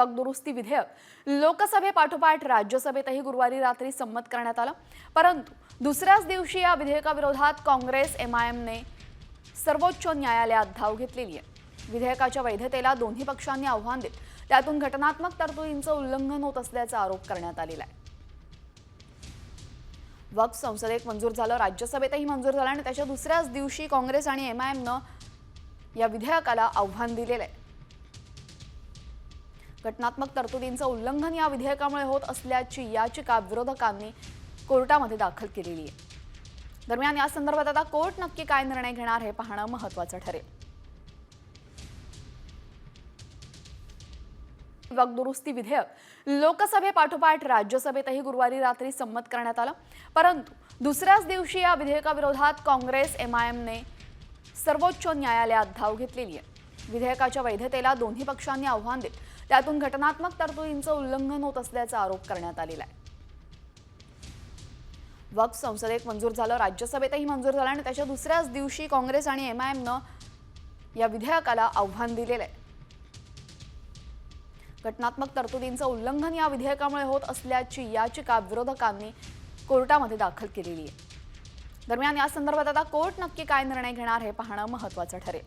वक दुरुस्ती विधेयक लोकसभेपाठोपाठ राज्यसभेतही गुरुवारी रात्री संमत करण्यात आलं. परंतु दुसऱ्याच दिवशी या विधेयकाविरोधात काँग्रेस एमआयएमने सर्वोच्च न्यायालयात धाव घेतलेली आहे. विधेयकाच्या वैधतेला दोन्ही पक्षांनी आव्हान देत त्यातून घटनात्मक तरतुदींचं उल्लंघन होत असल्याचा आरोप करण्यात आलेला आहे. वक्फ संसदेत मंजूर झालं राज्यसभेतही मंजूर झालं आणि त्याच्या दुसऱ्याच दिवशी काँग्रेस आणि एमआयएमनं या विधेयकाला आव्हान दिलेलं आहे. घटनात्मक तरतुदींचं उल्लंघन या विधेयकामुळे होत असल्याची याचिका विरोधकांनी कोर्टामध्ये दाखल केलेली आहे. दरम्यान या संदर्भात आता कोर्ट नक्की काय निर्णय घेणार हे पाहणं महत्वाचं ठरेल. दुरुस्ती विधेयक. लोकसभेपाठोपाठ राज्यसभेतही गुरुवारी रात्री संमत करण्यात आलं. परंतु दुसऱ्याच दिवशी या विधेयकाविरोधात काँग्रेस एमआयएमने सर्वोच्च न्यायालयात धाव घेतलेली आहे. विधेयकाच्या वैधतेला दोन्ही पक्षांनी आव्हान देत त्यातून घटनात्मक तरतुदींचं उल्लंघन होत असल्याचा आरोप करण्यात आलेला आहे. वक्फ संसदेत मंजूर झालं राज्यसभेतही मंजूर झालं आणि त्याच्या दुसऱ्याच दिवशी काँग्रेस आणि एमआयएमनं या विधेयकाला आव्हान दिलेलं आहे. घटनात्मक तरतुदींचं उल्लंघन या विधेयकामुळे होत असल्याची याचिका विरोधकांनी कोर्टामध्ये दाखल केलेली आहे. दरम्यान या संदर्भात आता कोर्ट नक्की काय निर्णय घेणार हे पाहणं महत्वाचं ठरेल.